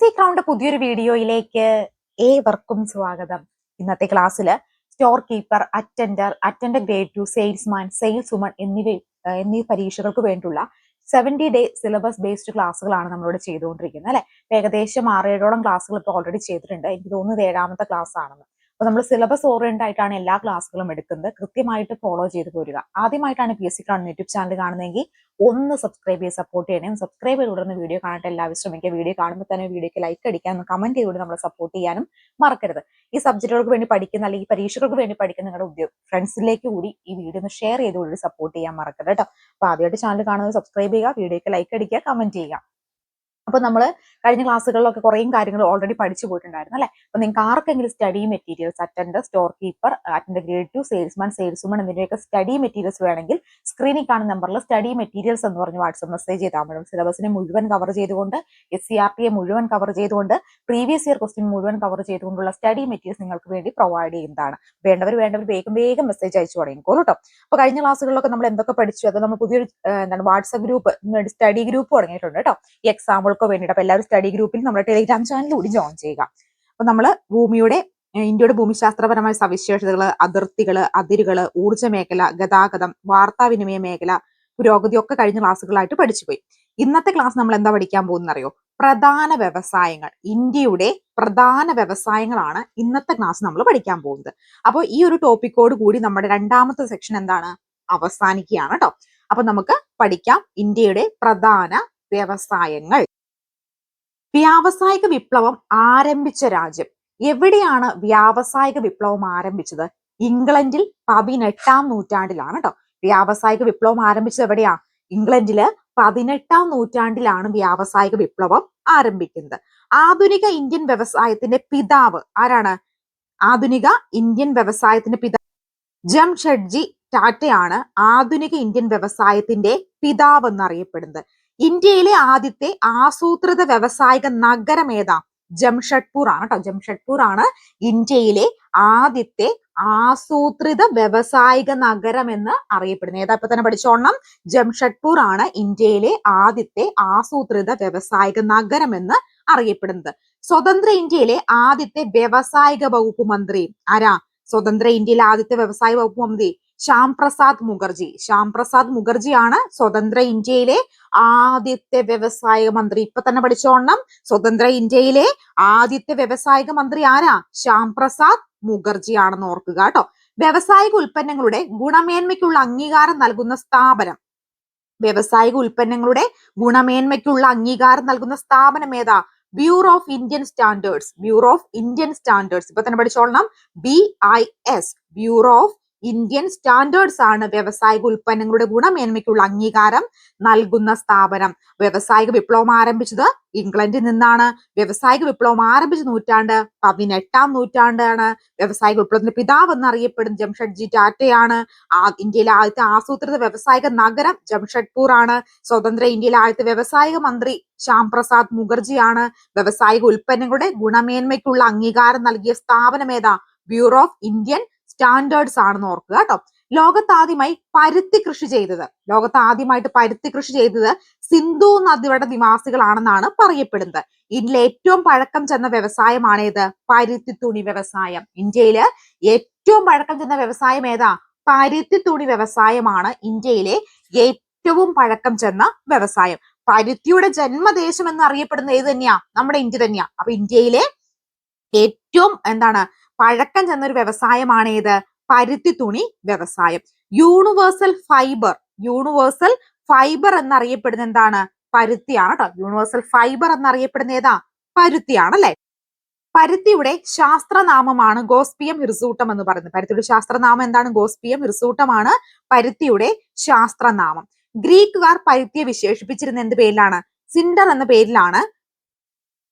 C crowned പുതിയൊരു വീഡിയോയിലേക്ക് ഏവർക്കും സ്വാഗതം. ഇന്നത്തെ ക്ലാസ്സിൽ store keeper attender attender grade two salesman sales woman എന്നിവ എന്നീ പരീക്ഷകൾക്ക് വേണ്ടിയുള്ള സെവന്റി ഡേ സിലബസ് ബേസ്ഡ് ക്ലാസ്സുകളാണ് നമ്മളിവിടെ ചെയ്തുകൊണ്ടിരിക്കുന്നത് അല്ലെ? ഏകദേശം ആറേഴോളം ക്ലാസ്സുകൾ ഇപ്പോൾ ഓൾറെഡി ചെയ്തിട്ടുണ്ട്. എനിക്ക് തോന്നുന്നത് ഏഴാമത്തെ ക്ലാസ് ആണെന്ന്. അപ്പൊ നമ്മൾ സിലബസ് ഓറിയന്റ് ആയിട്ടാണ് എല്ലാ ക്ലാസ്സുകളും എടുക്കുന്നത്. കൃത്യമായിട്ട് ഫോളോ ചെയ്ത് പോരുക. ആദ്യമായിട്ടാണ് പി എസ് സി കാണുന്ന യൂട്യൂബ് ചാനൽ കാണുന്നതെങ്കിൽ ഒന്ന് സബ്സ്ക്രൈബ് ചെയ്ത് സപ്പോർട്ട് ചെയ്യണം. സബ്സ്ക്രൈബ് ചെയ്ത് തുടർന്ന് വീഡിയോ കാണട്ടെ. എല്ലാവരും ശ്രമിക്കുക. വീഡിയോ കാണുമ്പോൾ തന്നെ വീഡിയോക്ക് ലൈക്ക് അടിക്കാനും കമന്റ് ചെയ്തുകൊണ്ട് നമ്മളെ സപ്പോർട്ട് ചെയ്യാനും മറക്കരുത്. ഈ സബ്ജക്റ്റുകൾക്ക് വേണ്ടി പഠിക്കുന്ന അല്ലെങ്കിൽ പരീക്ഷകൾക്ക് വേണ്ടി പഠിക്കുന്ന നിങ്ങളുടെ ഉദ്യോഗ ഫ്രണ്ട്സിലേക്ക് കൂടി ഈ വീഡിയോ ഒന്ന് ഷെയർ ചെയ്തുകൊണ്ട് സപ്പോർട്ട് ചെയ്യാൻ മറക്കരുത് കേട്ടോ. അപ്പൊ ആദ്യമായിട്ട് ചാനൽ കാണുന്നത് സബ്സ്ക്രൈബ് ചെയ്യുക. വീഡിയോക്ക് ലൈക്ക് അടിക്കുക. കമന്റ് ചെയ്യുക. അപ്പൊ നമ്മൾ കഴിഞ്ഞ ക്ലാസ്സുകളിലൊക്കെ കുറേയും കാര്യങ്ങൾ ഓൾറെഡി പഠിച്ചു പോയിട്ടുണ്ടായിരുന്നു അല്ലെ? അപ്പൊ നിങ്ങൾക്ക് ആർക്കെങ്കിലും study materials attender store keeper attender grade two salesman sales woman എന്നിവയൊക്കെ സ്റ്റഡി മെറ്റീരിയൽസ് വേണമെങ്കിൽ സ്ക്രീനിൽ കാണുന്ന നമ്പറിൽ സ്റ്റഡി മെറ്റീരിയൽസ് എന്ന് പറഞ്ഞ് വാട്സപ്പ് മെസ്സേജ് ചെയ്താൽ മതി. സിലബസിനെ മുഴുവൻ കവർ ചെയ്തുകൊണ്ട് എസ് സി ആർ ടിയെ മുഴുവൻ കവർ ചെയ്തുകൊണ്ട് പ്രീവിയസ് ഇയർ ക്വസ്റ്റ്യൻ മുഴുവൻ കവർ ചെയ്തുകൊണ്ടുള്ള സ്റ്റഡി മെറ്റീരിയൽസ് നിങ്ങൾക്ക് വേണ്ടി പ്രൊവൈഡ് ചെയ്യുന്നതാണ്. വേണ്ടവർ വേണ്ടവർ വേഗം വേഗം മെസ്സേജ് അയച്ചു തുടങ്ങിക്കോളൂ കേട്ടോ അപ്പൊ കഴിഞ്ഞ ക്ലാസ്സുകളിലൊക്കെ നമ്മൾ എന്തൊക്കെ പഠിച്ചു? അത് നമ്മൾ പുതിയൊരു എന്താണ് വാട്സപ്പ് ഗ്രൂപ്പ് സ്റ്റഡി ഗ്രൂപ്പ് തുടങ്ങിയിട്ടുണ്ട് കേട്ടോ ഈ എക്സാമുകൾക്ക് വേണ്ടിയിട്ട്. അപ്പൊ എല്ലാവരും സ്റ്റഡി ഗ്രൂപ്പിൽ നമ്മുടെ ടെലിഗ്രാം ചാനൽ കൂടി ജോയിൻ ചെയ്യുക. അപ്പൊ നമ്മൾ ഭൂമിയുടെ ഇന്ത്യയുടെ ഭൂമിശാസ്ത്രപരമായ സവിശേഷതകൾ അതിർത്തികൾ അതിരുകൾ ഊർജ മേഖല ഗതാഗതം വാർത്താവിനിമയ മേഖല പുരോഗതി ഒക്കെ കഴിഞ്ഞ ക്ലാസ്സുകളായിട്ട് പഠിച്ചുപോയി. ഇന്നത്തെ ക്ലാസ് നമ്മൾ എന്താ പഠിക്കാൻ പോകുന്ന അറിയോ പ്രധാന വ്യവസായങ്ങൾ. ഇന്ത്യയുടെ പ്രധാന വ്യവസായങ്ങളാണ് ഇന്നത്തെ ക്ലാസ് നമ്മൾ പഠിക്കാൻ പോകുന്നത്. അപ്പോൾ ഈ ഒരു ടോപ്പിക്കോട് കൂടി നമ്മുടെ രണ്ടാമത്തെ സെക്ഷൻ എന്താണ്? അവസാനിക്കുകയാണ് കേട്ടോ അപ്പൊ നമുക്ക് പഠിക്കാം. ഇന്ത്യയുടെ പ്രധാന വ്യവസായങ്ങൾ. വ്യാവസായിക വിപ്ലവം ആരംഭിച്ച രാജ്യം. എവിടെയാണ് വ്യാവസായിക വിപ്ലവം ആരംഭിച്ചത്? ഇംഗ്ലണ്ടിൽ പതിനെട്ടാം നൂറ്റാണ്ടിലാണ് കേട്ടോ വ്യാവസായിക വിപ്ലവം ആരംഭിച്ചത് എവിടെയാ? ഇംഗ്ലണ്ടിൽ പതിനെട്ടാം നൂറ്റാണ്ടിലാണ് വ്യാവസായിക വിപ്ലവം ആരംഭിക്കുന്നത്. ആധുനിക ഇന്ത്യൻ വ്യവസായത്തിന്റെ പിതാവ് ആരാണ്? ആധുനിക ഇന്ത്യൻ വ്യവസായത്തിന്റെ പിതാവ് ജംഷഡ്ജി ടാറ്റയാണ് ആധുനിക ഇന്ത്യൻ വ്യവസായത്തിന്റെ പിതാവ് എന്നറിയപ്പെടുന്നത് ഇന്ത്യയിലെ ആദ്യത്തെ ആസൂത്രിത വ്യവസായിക നഗരം ഏതാ? ജംഷഡ്പൂർ ആണ് കേട്ടോ ജംഷഡ്പൂർ ആണ് ഇന്ത്യയിലെ ആദ്യത്തെ ആസൂത്രിത വ്യവസായിക നഗരം എന്ന് അറിയപ്പെടുന്നത്. ഏതാ? ഇപ്പൊ തന്നെ പഠിച്ചോണം ജംഷഡ്പൂർ ആണ് ഇന്ത്യയിലെ ആദ്യത്തെ ആസൂത്രിത വ്യവസായിക നഗരം എന്ന് അറിയപ്പെടുന്നത്. സ്വതന്ത്ര ഇന്ത്യയിലെ ആദ്യത്തെ വ്യവസായിക വകുപ്പ് മന്ത്രി ആരാ? സ്വതന്ത്ര ഇന്ത്യയിലെ ആദ്യത്തെ വ്യവസായ വകുപ്പ് മന്ത്രി ശ്യാം പ്രസാദ് മുഖർജി. ശ്യാം പ്രസാദ് മുഖർജിയാണ് സ്വതന്ത്ര ഇന്ത്യയിലെ ആദ്യത്തെ വ്യവസായിക മന്ത്രി. ഇപ്പൊ തന്നെ പഠിച്ചോണം സ്വതന്ത്ര ഇന്ത്യയിലെ ആദ്യത്തെ വ്യവസായിക മന്ത്രി ആരാ? ശ്യാം പ്രസാദ് മുഖർജി ആണെന്ന് ഓർക്കുക കേട്ടോ. വ്യവസായിക ഉൽപ്പന്നങ്ങളുടെ ഗുണമേന്മയ്ക്കുള്ള അംഗീകാരം നൽകുന്ന സ്ഥാപനം. വ്യവസായിക ഉൽപ്പന്നങ്ങളുടെ ഗുണമേന്മയ്ക്കുള്ള അംഗീകാരം നൽകുന്ന സ്ഥാപനം ഏതാ? Bureau of Indian standards. Bureau of Indian standards. ഇപ്പൊ തന്നെ പഠിച്ചോളണം B I S. Bureau of Indian standards ആണ് വ്യവസായിക ഉൽപ്പന്നങ്ങളുടെ ഗുണമേന്മയ്ക്കുള്ള അംഗീകാരം നൽകുന്ന സ്ഥാപനം. വ്യവസായിക വിപ്ലവം ആരംഭിച്ചത് ഇംഗ്ലണ്ടിൽ നിന്നാണ്. വ്യവസായിക വിപ്ലവം ആരംഭിച്ച നൂറ്റാണ്ട് പതിനെട്ടാം നൂറ്റാണ്ടാണ്. വ്യവസായിക വിപ്ലവത്തിന്റെ പിതാവ് എന്നറിയപ്പെടുന്ന ജംഷഡ്ജി ടാറ്റയാണ്. ഇന്ത്യയിലെ ആദ്യത്തെ ആസൂത്രിത വ്യവസായിക നഗരം ജംഷഡ്പൂർ ആണ്. സ്വതന്ത്ര ഇന്ത്യയിലെ ആദ്യത്തെ വ്യവസായിക മന്ത്രി ശ്യാം പ്രസാദ് മുഖർജിയാണ്. വ്യവസായിക ഉൽപ്പന്നങ്ങളുടെ ഗുണമേന്മയ്ക്കുള്ള അംഗീകാരം നൽകിയ സ്ഥാപനം ഏതാ? ബ്യൂറോ ഓഫ് ഇന്ത്യൻ സ്റ്റാൻഡേർഡ്സ് ആണെന്ന് ഓർക്കുക കേട്ടോ. ലോകത്ത് ആദ്യമായി പരുത്തി കൃഷി ചെയ്തത്. ലോകത്ത് ആദ്യമായിട്ട് പരുത്തി കൃഷി ചെയ്തത് സിന്ധു നദിയുടെ നിവാസികളാണെന്നാണ് പറയപ്പെടുന്നത്. ഇന്ത്യയിലെ ഏറ്റവും പഴക്കം ചെന്ന വ്യവസായമാണ് ഏത്? പരുത്തി തുണി വ്യവസായം. ഇന്ത്യയിൽ ഏറ്റവും പഴക്കം ചെന്ന വ്യവസായം ഏതാ? പരുത്തി തുണി വ്യവസായമാണ് ഇന്ത്യയിലെ ഏറ്റവും പഴക്കം ചെന്ന വ്യവസായം. പരുത്തിയുടെ ജന്മദേശം എന്ന് അറിയപ്പെടുന്ന ഏത് തന്നെയാ? നമ്മുടെ ഇന്ത്യ തന്നെയാ. അപ്പൊ ഇന്ത്യയിലെ ഏറ്റവും എന്താണ് പഴക്കം ചെന്ന ഒരു വ്യവസായമാണ് ഏത് പരുത്തി തുണി വ്യവസായം. യൂണിവേഴ്സൽ ഫൈബർ യൂണിവേഴ്സൽ ഫൈബർ എന്നറിയപ്പെടുന്ന എന്താണ് പരുത്തിയാണ് കേട്ടോ യൂണിവേഴ്സൽ ഫൈബർ എന്നറിയപ്പെടുന്ന ഏതാ പരുത്തിയാണ് അല്ലെ പരുത്തിയുടെ ശാസ്ത്രനാമമാണ് ഗോസ്പിയം ഹിർസൂട്ടം എന്ന് പറയുന്നത്. പരുത്തിയുടെ ശാസ്ത്രനാമം എന്താണ്? ഗോസ്പിയം ഹിർസൂട്ടമാണ് പരുത്തിയുടെ ശാസ്ത്രനാമം. ഗ്രീക്കുകാർ പരുത്തിയെ വിശേഷിപ്പിച്ചിരുന്ന എന്ത് പേരിലാണ്? സിൻഡർ എന്ന പേരിലാണ്.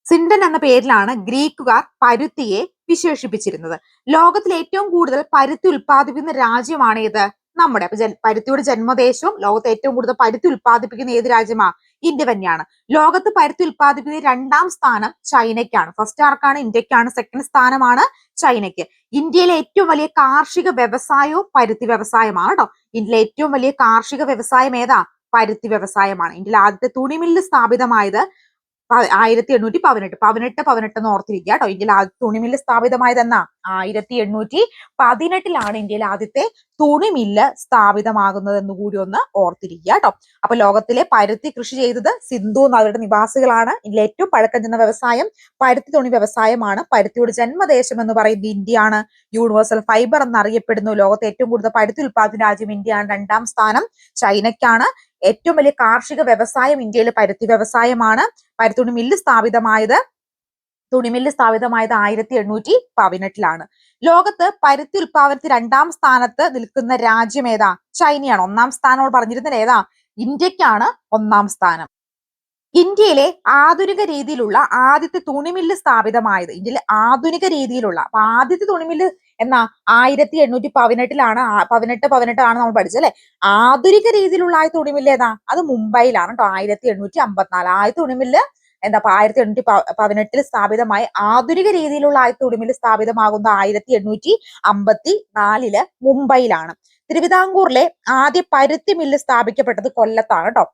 സിൻഡൻ എന്ന പേരിലാണ് ഗ്രീക്കുകാർ പരുത്തിയെ വിശേഷിപ്പിച്ചിരുന്നത്. ലോകത്തിലെ ഏറ്റവും കൂടുതൽ പരുത്തി ഉൽപ്പാദിപ്പിക്കുന്ന രാജ്യമാണ് ഏത്? നമ്മുടെ അപ്പൊ പരുത്തിയുടെ ജന്മദേശവും ലോകത്തെ ഏറ്റവും കൂടുതൽ പരുത്തി ഉൽപ്പാദിപ്പിക്കുന്ന ഏത് രാജ്യമാ? ഇന്ത്യ തന്നെയാണ്. ലോകത്ത് പരുത്തി ഉൽപ്പാദിപ്പിക്കുന്ന രണ്ടാം സ്ഥാനം ചൈനയ്ക്കാണ്. ഫസ്റ്റ് ആർക്കാണ്? ഇന്ത്യക്കാണ് സെക്കൻഡ് സ്ഥാനമാണ് ചൈനയ്ക്ക്. ഇന്ത്യയിലെ ഏറ്റവും വലിയ കാർഷിക വ്യവസായവും പരുത്തി വ്യവസായമാണ് കേട്ടോ. ഇന്ത്യയിലെ ഏറ്റവും വലിയ കാർഷിക വ്യവസായം ഏതാ? പരുത്തി വ്യവസായമാണ്. ഇന്ത്യയിലെ ആദ്യത്തെ തുണിമില്ല് സ്ഥാപിതമായത് ആയിരത്തി എണ്ണൂറ്റി പതിനെട്ട് പതിനെട്ട് പതിനെട്ട് എന്ന് ഓർത്തിരിക്കുക കേട്ടോ. ഇന്ത്യയിൽ ആദ്യത്തെ തുണിമില്ല് സ്ഥാപിതമായതെന്ന? ആയിരത്തി എണ്ണൂറ്റി പതിനെട്ടിലാണ് ഇന്ത്യയിൽ ആദ്യത്തെ തുണിമില്ല് സ്ഥാപിതമാകുന്നത് എന്ന് കൂടി ഒന്ന് ഓർത്തിരിക്കുക കേട്ടോ. അപ്പൊ ലോകത്തിലെ പരുത്തി കൃഷി ചെയ്തത് സിന്ധു നദിയുടെ നിവാസികളാണ്. ഇതിൽ ഏറ്റവും പഴക്കം ചെന്ന വ്യവസായം പരുത്തി തുണി വ്യവസായമാണ്. പരുത്തിയുടെ ജന്മദേശം എന്ന് പറയുന്നത് ഇന്ത്യയാണ്. യൂണിവേഴ്സൽ ഫൈബർ എന്നറിയപ്പെടുന്നു. ലോകത്തെ ഏറ്റവും കൂടുതൽ പരുത്തി ഉൽപാദന രാജ്യം ഇന്ത്യയാണ്. രണ്ടാം സ്ഥാനം ചൈനയ്ക്കാണ്. ഏറ്റവും വലിയ കാർഷിക വ്യവസായം ഇന്ത്യയിലെ പരുത്തി വ്യവസായമാണ്. പരുത്തുണി മില്ല് സ്ഥാപിതമായത് തുണിമില്ല് സ്ഥാപിതമായത് ആയിരത്തി എണ്ണൂറ്റി പതിനെട്ടിലാണ്. ലോകത്ത് പരുത്തി ഉൽപാദനത്തിൽ രണ്ടാം സ്ഥാനത്ത് നിൽക്കുന്ന രാജ്യം ഏതാ? ചൈനയാണ്. ഒന്നാം സ്ഥാനോട് പറഞ്ഞിരുന്നത് ഏതാ? ഇന്ത്യക്കാണ് ഒന്നാം സ്ഥാനം. ഇന്ത്യയിലെ ആധുനിക രീതിയിലുള്ള ആദ്യത്തെ തുണിമില്ല് സ്ഥാപിതമായത് ഇന്ത്യയിലെ ആധുനിക രീതിയിലുള്ള ആദ്യത്തെ തുണിമില്ല് എന്നാ ആയിരത്തി എണ്ണൂറ്റി പതിനെട്ടിലാണ് പതിനെട്ട് പതിനെട്ടാണ് നമ്മൾ പഠിച്ചത് അല്ലെ? ആധുനിക രീതിയിലുള്ള ആയ തുണിമില്ല് ഏതാ? അത് മുംബൈയിലാണ് കേട്ടോ ആയിരത്തി എണ്ണൂറ്റി അമ്പത്തിനാല് ആയ തുണിമില്ല് എന്താ ആയിരത്തി എണ്ണൂറ്റി പതിനെട്ടിൽ സ്ഥാപിതമായി ആധുനിക രീതിയിലുള്ള ആയ തുണിമില്ല് സ്ഥാപിതമാകുന്ന ആയിരത്തി എണ്ണൂറ്റി അമ്പത്തി നാലിൽ മുംബൈയിലാണ്. തിരുവിതാംകൂറിലെ ആദ്യ പരുത്തി മില്ല് സ്ഥാപിക്കപ്പെട്ടത് കൊല്ലത്താണ് കേട്ടോ.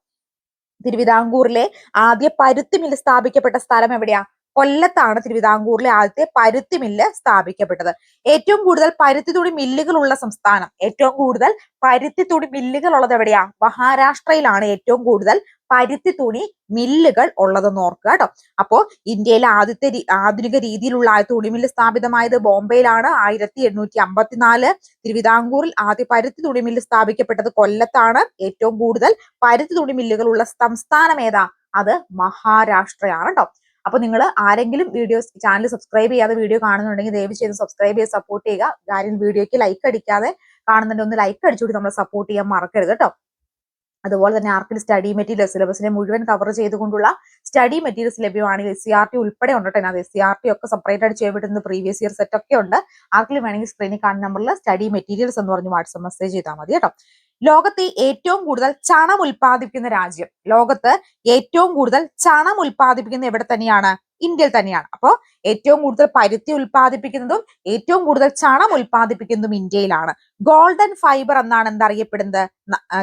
തിരുവിതാംകൂറിലെ ആദ്യ പരുത്തി മില്ല് സ്ഥാപിക്കപ്പെട്ട സ്ഥലം എവിടെയാ? കൊല്ലത്താണ് തിരുവിതാംകൂറിലെ ആദ്യത്തെ പരുത്തി മില്ല് സ്ഥാപിക്കപ്പെട്ടത്. ഏറ്റവും കൂടുതൽ പരുത്തി തുണി മില്ലുകൾ ഉള്ള സംസ്ഥാനം. ഏറ്റവും കൂടുതൽ പരുത്തി തുണി മില്ലുകൾ ഉള്ളത് എവിടെയാ? മഹാരാഷ്ട്രയിലാണ് ഏറ്റവും കൂടുതൽ പരുത്തി തുണി മില്ലുകൾ ഉള്ളതെന്ന് ഓർക്കുക കേട്ടോ. അപ്പോ ഇന്ത്യയിലെ ആദ്യത്തെ ആധുനിക രീതിയിലുള്ള ആ തുണിമില്ല് സ്ഥാപിതമായത് ബോംബെയിലാണ്. ആയിരത്തി എണ്ണൂറ്റി അമ്പത്തിനാല് തിരുവിതാംകൂറിൽ ആദ്യ പരുത്തി തുണി മില്ല് സ്ഥാപിക്കപ്പെട്ടത് കൊല്ലത്താണ്. ഏറ്റവും കൂടുതൽ പരുത്തി തുണി മില്ലുകൾ ഉള്ള സംസ്ഥാനം ഏതാ? അത് മഹാരാഷ്ട്രയാണ് കേട്ടോ. അപ്പൊ നിങ്ങൾ ആരെങ്കിലും വീഡിയോസ് ചാനൽ സബ്സ്ക്രൈബ് ചെയ്യാതെ വീഡിയോ കാണുന്നുണ്ടെങ്കിൽ ദയവ് ചെയ്ത് സബ്സ്ക്രൈബ് ചെയ്ത് സപ്പോർട്ട് ചെയ്യുക. കാര്യം വീഡിയോയ്ക്ക് ലൈക്ക് അടിക്കാതെ കാണുന്നുണ്ടെങ്കിൽ ഒന്ന് ലൈക്ക് അടിച്ചുകൂടി നമ്മൾ സപ്പോർട്ട് ചെയ്യാൻ മറക്കരുത് കേട്ടോ അതുപോലെ തന്നെ ആർക്കിൽ സ്റ്റഡി മെറ്റീരിയൽസ് സിലബസിനെ മുഴുവൻ കവർ ചെയ്തുകൊണ്ടുള്ള സ്റ്റഡി മെറ്റീരിയൽസ് ലഭ്യമാണെങ്കിൽ എസ് സി ആർ ടി ഉൾപ്പെടെ ഉണ്ട് കേട്ടോ എസ് സി ആർ ടി ഒക്കെ സെപ്പറേറ്റ് ആയിട്ട് ചെയ്യപ്പെടുന്ന പ്രീവിയസ് ഇയർ സെറ്റ് ഒക്കെ ഉണ്ട്. ആർക്കിൽ വേണമെങ്കിൽ സ്ക്രീനിൽ കാണുന്ന നമ്പറിൽ സ്റ്റഡി മെറ്റീരിയൽസ് എന്ന് പറഞ്ഞ് വാട്സപ്പ് മെസ്സേജ് ചെയ്താൽ മതി കേട്ടോ ലോകത്തെ ഏറ്റവും കൂടുതൽ ചണം ഉൽപ്പാദിപ്പിക്കുന്ന രാജ്യം. ലോകത്ത് ഏറ്റവും കൂടുതൽ ചണം ഉൽപ്പാദിപ്പിക്കുന്ന എവിടെ തന്നെയാണ്? ഇന്ത്യയിൽ തന്നെയാണ്. അപ്പോൾ ഏറ്റവും കൂടുതൽ പരുത്തി ഉൽപ്പാദിപ്പിക്കുന്നതും ഏറ്റവും കൂടുതൽ ചണം ഉൽപ്പാദിപ്പിക്കുന്നതും ഇന്ത്യയിലാണ്. ഗോൾഡൻ ഫൈബർ എന്നാണ് എന്തറിയപ്പെടുന്നത്?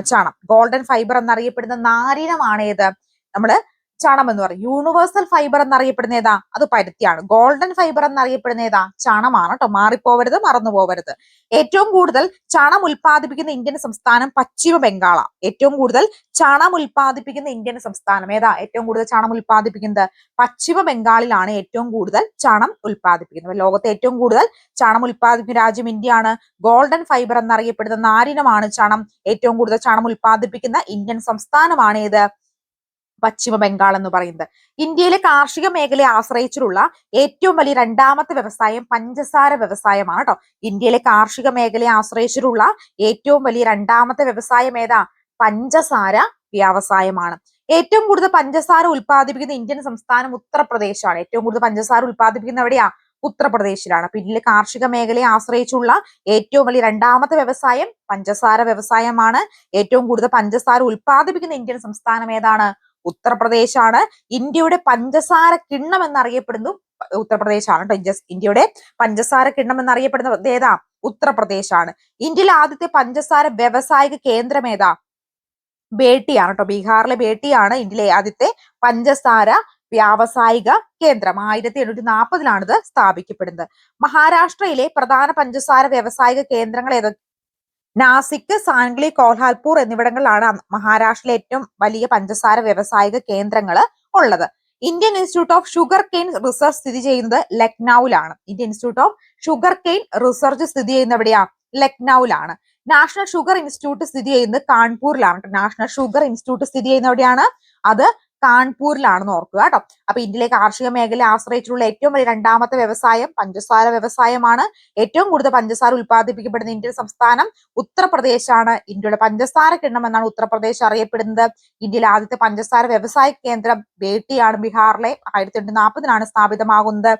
ചണം. ഗോൾഡൻ ഫൈബർ എന്നറിയപ്പെടുന്ന നാരിനമാണ് ഏത് നമ്മൾ ചണം എന്ന് പറയും. യൂണിവേഴ്സൽ ഫൈബർ എന്നറിയപ്പെടുന്ന ഏതാ? അത് പരുത്തിയാണ്. ഗോൾഡൻ ഫൈബർ എന്നറിയപ്പെടുന്ന ഏതാ? ചണമാണ് കേട്ടോ മാറിപ്പോവരുത് മറന്നു പോവരുത് ഏറ്റവും കൂടുതൽ ചണം ഉൽപ്പാദിപ്പിക്കുന്ന ഇന്ത്യൻ സംസ്ഥാനം പശ്ചിമ ബംഗാള. ഏറ്റവും കൂടുതൽ ചണം ഉൽപ്പാദിപ്പിക്കുന്ന ഇന്ത്യൻ സംസ്ഥാനം ഏതാ? ഏറ്റവും കൂടുതൽ ചണം ഉൽപ്പാദിപ്പിക്കുന്നത് പശ്ചിമ ബംഗാളിലാണ് ഏറ്റവും കൂടുതൽ ചണം ഉൽപ്പാദിപ്പിക്കുന്നത്. ലോകത്തെ ഏറ്റവും കൂടുതൽ ചണം ഉൽപ്പാദിപ്പിക്കുന്ന രാജ്യം ഇന്ത്യയാണ്. ഗോൾഡൻ ഫൈബർ എന്നറിയപ്പെടുന്ന നാരിനമാണ് ചണം. ഏറ്റവും കൂടുതൽ ചണം ഉൽപ്പാദിപ്പിക്കുന്ന ഇന്ത്യൻ സംസ്ഥാനമാണ് ഏത്? പശ്ചിമ ബംഗാൾ എന്ന് പറയുന്നത്. ഇന്ത്യയിലെ കാർഷിക മേഖലയെ ആശ്രയിച്ചിട്ടുള്ള ഏറ്റവും വലിയ രണ്ടാമത്തെ വ്യവസായം പഞ്ചസാര വ്യവസായമാണ് കേട്ടോ ഇന്ത്യയിലെ കാർഷിക മേഖലയെ ആശ്രയിച്ചിട്ടുള്ള ഏറ്റവും വലിയ രണ്ടാമത്തെ വ്യവസായം ഏതാ? പഞ്ചസാര വ്യവസായമാണ്. ഏറ്റവും കൂടുതൽ പഞ്ചസാര ഉൽപ്പാദിപ്പിക്കുന്ന ഇന്ത്യൻ സംസ്ഥാനം ഉത്തർപ്രദേശാണ്. ഏറ്റവും കൂടുതൽ പഞ്ചസാര ഉൽപ്പാദിപ്പിക്കുന്ന എവിടെയാ? ഉത്തർപ്രദേശിലാണ്. അപ്പൊ ഇന്ത്യയിലെ കാർഷിക മേഖലയെ ആശ്രയിച്ചുള്ള ഏറ്റവും വലിയ രണ്ടാമത്തെ വ്യവസായം പഞ്ചസാര വ്യവസായമാണ്. ഏറ്റവും കൂടുതൽ പഞ്ചസാര ഉൽപ്പാദിപ്പിക്കുന്ന ഇന്ത്യൻ സംസ്ഥാനം ഏതാണ്? ഉത്തർപ്രദേശാണ്. ഇന്ത്യയുടെ പഞ്ചസാര കിണ്ണം എന്നറിയപ്പെടുന്നു. ഉത്തർപ്രദേശാണ് കേട്ടോ ഇന്ത്യ- ഇന്ത്യയുടെ പഞ്ചസാര കിണ്ണം എന്നറിയപ്പെടുന്നത് ഏതാ? ഉത്തർപ്രദേശാണ്. ഇന്ത്യയിലെ ആദ്യത്തെ പഞ്ചസാര വ്യവസായിക കേന്ദ്രം ഏതാ? ബേട്ടിയാണ് കേട്ടോ ബീഹാറിലെ ബേട്ടിയാണ് ഇന്ത്യയിലെ ആദ്യത്തെ പഞ്ചസാര വ്യാവസായിക കേന്ദ്രം. ആയിരത്തി എണ്ണൂറ്റി നാൽപ്പതിലാണ് ഇത് സ്ഥാപിക്കപ്പെടുന്നത്. മഹാരാഷ്ട്രയിലെ പ്രധാന പഞ്ചസാര വ്യവസായിക കേന്ദ്രങ്ങൾ ഏതൊക്കെ നാസിക് സാംഗ്ലി കോൽഹാൽപൂർ എന്നിവിടങ്ങളിലാണ് മഹാരാഷ്ട്രയിലെ ഏറ്റവും വലിയ പഞ്ചസാര വ്യവസായിക കേന്ദ്രങ്ങൾ ഉള്ളത്. Indian institute of sugar cane research സ്ഥിതി ചെയ്യുന്നത് ലക്നൌവിലാണ്. Indian institute of sugar cane research സ്ഥിതി ചെയ്യുന്ന എവിടെയാ? ലക്നൌവിലാണ്. നാഷണൽ ഷുഗർ ഇൻസ്റ്റിറ്റ്യൂട്ട് സ്ഥിതി ചെയ്യുന്നത് കാൺപൂരിലാണ്. നാഷണൽ ഷുഗർ ഇൻസ്റ്റിറ്റ്യൂട്ട് സ്ഥിതി ചെയ്യുന്ന എവിടെയാണ്? അത് കാൺപൂരിലാണെന്ന് ഓർക്കുക കേട്ടോ. അപ്പൊ ഇന്ത്യയിലെ കാർഷിക മേഖലയെ ആശ്രയിച്ചിട്ടുള്ള ഏറ്റവും വലിയ രണ്ടാമത്തെ വ്യവസായം പഞ്ചസാര വ്യവസായമാണ്. ഏറ്റവും കൂടുതൽ പഞ്ചസാര ഉത്പാദിപ്പിക്കപ്പെടുന്ന ഇന്ത്യൻ സംസ്ഥാനം ഉത്തർപ്രദേശാണ്. ഇന്ത്യയുടെ പഞ്ചസാര കിണ്ണം എന്നാണ് ഉത്തർപ്രദേശ് അറിയപ്പെടുന്നത്. ഇന്ത്യയിലെ ആദ്യത്തെ പഞ്ചസാര വ്യവസായ കേന്ദ്രം ബേട്ടിയാണ് ബീഹാറിലെ. ആയിരത്തി എണ്ണൂറ്റി നാൽപ്പതിനാണ് സ്ഥാപിതമാകുന്നത്.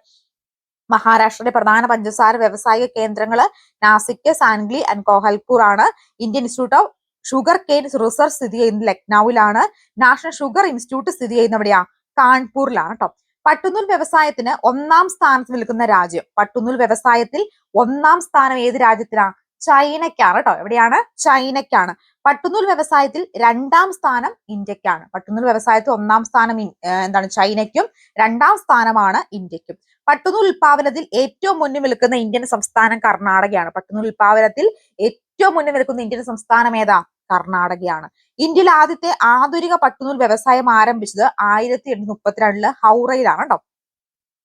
മഹാരാഷ്ട്രയിലെ പ്രധാന പഞ്ചസാര വ്യവസായിക കേന്ദ്രങ്ങൾ നാസിക് സാൻഗ്ലി ആൻഡ് കോഹൽപൂർ ആണ്. Indian institute of sugar cane research സ്ഥിതി ചെയ്യുന്നത് ലക്നൌവിലാണ്. നാഷണൽ ഷുഗർ ഇൻസ്റ്റിറ്റ്യൂട്ട് സ്ഥിതി ചെയ്യുന്ന എവിടെയാ കാൺപൂരിലാണ് കേട്ടോ പട്ടുനൂൽ വ്യവസായത്തിന് ഒന്നാം സ്ഥാനത്ത് നിൽക്കുന്ന രാജ്യം. പട്ടുനൂൽ വ്യവസായത്തിൽ ഒന്നാം സ്ഥാനം ഏത് രാജ്യത്തിനാ ചൈനയ്ക്കാണ് കേട്ടോ എവിടെയാണ്? ചൈനയ്ക്കാണ്. പട്ടുനൂൽ വ്യവസായത്തിൽ രണ്ടാം സ്ഥാനം ഇന്ത്യക്കാണ് പട്ടുനൂൽ വ്യവസായത്തിൽ ഒന്നാം സ്ഥാനം എന്താണ് ചൈനയ്ക്കും രണ്ടാം സ്ഥാനമാണ് ഇന്ത്യക്കും പട്ടുനൂൽ ഉൽപാദനത്തിൽ ഏറ്റവും മുന്നിൽ നിൽക്കുന്ന ഇന്ത്യൻ സംസ്ഥാനം കർണാടകയാണ്. പട്ടുനൂൽ ഉൽപാദനത്തിൽ ഏറ്റവും മുന്നിൽ നിൽക്കുന്ന ഇന്ത്യൻ സംസ്ഥാനം ഏതാ? കർണാടകയാണ്. ഇന്ത്യയിൽ ആദ്യത്തെ ആധുനിക പട്ടുനൂൽ വ്യവസായം ആരംഭിച്ചത് ആയിരത്തി എണ്ണൂറ്റി മുപ്പത്തിരണ്ടിൽ ഹൗറയിലാണ് കേട്ടോ